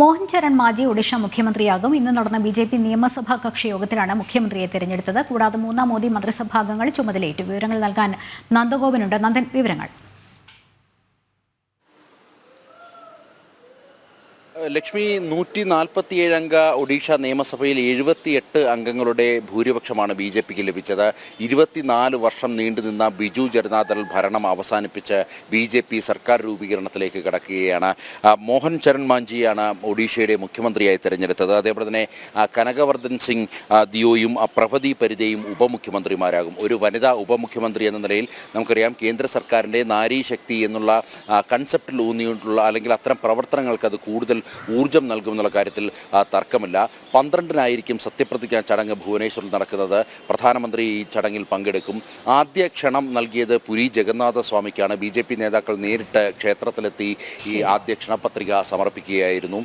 മോഹൻ ചരൺ മാജി ഒഡീഷ മുഖ്യമന്ത്രിയാകും. ഇന്ന് നടന്ന B J P നിയമസഭാ കക്ഷി യോഗത്തിലാണ് മുഖ്യമന്ത്രിയെ തെരഞ്ഞെടുത്തത്. കൂടാതെ മൂന്നാം മോദി മന്ത്രിസഭാംഗങ്ങൾ ചുമതലയേറ്റു. വിവരങ്ങൾ നൽകാൻ നന്ദഗോപനുണ്ട്. നന്ദൻ വിവരങ്ങൾ. ലക്ഷ്മി നൂറ്റി നാൽപ്പത്തിയേഴ് അംഗ ഒഡീഷ നിയമസഭയിൽ എഴുപത്തിയെട്ട് അംഗങ്ങളുടെ ഭൂരിപക്ഷമാണ് ബി ജെ പിക്ക് ലഭിച്ചത്. ഇരുപത്തിനാല് വർഷം നീണ്ടുനിന്ന ബിജു ജനതാദൾ ഭരണം അവസാനിപ്പിച്ച് ബി ജെ പി സർക്കാർ രൂപീകരണത്തിലേക്ക് കടക്കുകയാണ്. മോഹൻ ചരൺ മാഞ്ചിയാണ് ഒഡീഷയുടെ മുഖ്യമന്ത്രിയായി തെരഞ്ഞെടുത്തത്. അതേപോലെ തന്നെ കനകവർദ്ധൻ സിംഗ് ദിയോയും പ്രഭതി പരിതയും ഉപമുഖ്യമന്ത്രിമാരാകും. ഒരു വനിതാ ഉപമുഖ്യമന്ത്രി എന്ന നിലയിൽ നമുക്കറിയാം കേന്ദ്ര സർക്കാരിന്റെ നാരീശക്തി എന്നുള്ള കൺസെപ്റ്റിൽ ഊന്നിയിട്ടുള്ള അല്ലെങ്കിൽ അത്തരം പ്രവർത്തനങ്ങൾക്ക് അത് കൂടുതൽ ഊർജം നൽകുമെന്നുള്ള കാര്യത്തിൽ ആ, തർക്കമില്ല. പന്ത്രണ്ടിനായിരിക്കും സത്യപ്രതിജ്ഞാ ചടങ്ങ് ഭുവനേശ്വറിൽ നടക്കുന്നത്. പ്രധാനമന്ത്രി ഈ ചടങ്ങിൽ പങ്കെടുക്കും. ആദ്യ ക്ഷണം നൽകിയത് പുരി ജഗന്നാഥ സ്വാമിക്കാണ്. ബി ജെ പി നേതാക്കൾ നേരിട്ട് ക്ഷേത്രത്തിലെത്തി ഈ ആദ്യ ക്ഷണപത്രിക സമർപ്പിക്കുകയായിരുന്നു.